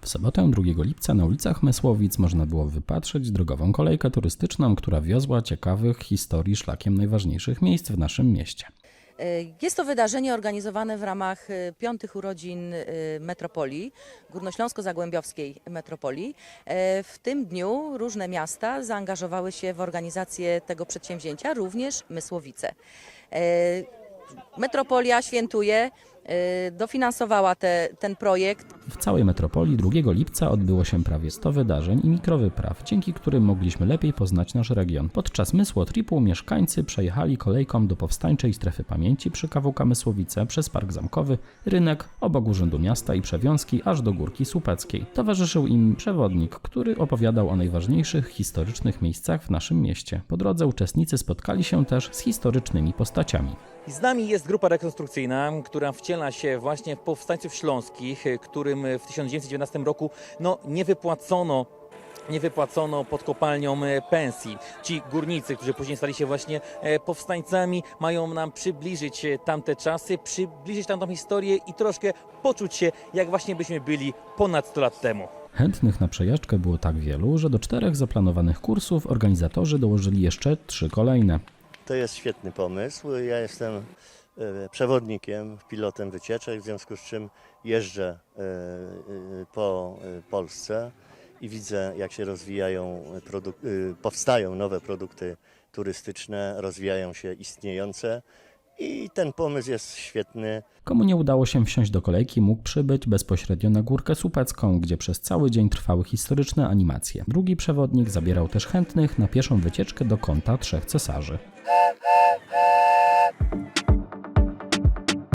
W sobotę 2 lipca na ulicach Mysłowic można było wypatrzeć drogową kolejkę turystyczną, która wiozła ciekawych historii szlakiem najważniejszych miejsc w naszym mieście. E, Jest to wydarzenie organizowane w ramach e, piątych urodzin e, metropolii, Górnośląsko-Zagłębiowskiej metropolii. W tym dniu różne miasta zaangażowały się w organizację tego przedsięwzięcia, również Mysłowice. Metropolia świętuje, dofinansowała te, ten projekt. W całej metropolii 2 lipca odbyło się prawie 100 wydarzeń i mikrowypraw, dzięki którym mogliśmy lepiej poznać nasz region. Podczas Mysłotripu mieszkańcy przejechali kolejką do powstańczej strefy pamięci przy KWK Mysłowice przez Park Zamkowy, rynek, obok Urzędu Miasta i Przewiązki aż do Górki Słupeckiej. Towarzyszył im przewodnik, który opowiadał o najważniejszych historycznych miejscach w naszym mieście. Po drodze uczestnicy spotkali się też z historycznymi postaciami. Z nami jest grupa rekonstrukcyjna, która wciela się właśnie w powstańców śląskich, y, którym w 1919 roku no, nie wypłacono nie wypłacono pod kopalnią e, pensji. Ci górnicy, którzy później stali się właśnie e, powstańcami, mają nam przybliżyć tamte czasy, przybliżyć tamtą historię i troszkę poczuć się, jak właśnie byśmy byli ponad 100 lat temu. Chętnych na przejażdżkę było tak wielu, że do czterech zaplanowanych kursów organizatorzy dołożyli jeszcze trzy kolejne. To jest świetny pomysł. Ja jestem przewodnikiem, pilotem wycieczek, w związku z czym jeżdżę e, e, po e, Polsce i widzę, jak się rozwijają, e, powstają nowe produkty turystyczne, rozwijają się istniejące i ten pomysł jest świetny. Komu nie udało się wsiąść do kolejki, mógł przybyć bezpośrednio na Górkę Słupecką, gdzie przez cały dzień trwały historyczne animacje. Drugi przewodnik zabierał też chętnych na pieszą wycieczkę do kąta Trzech Cesarzy.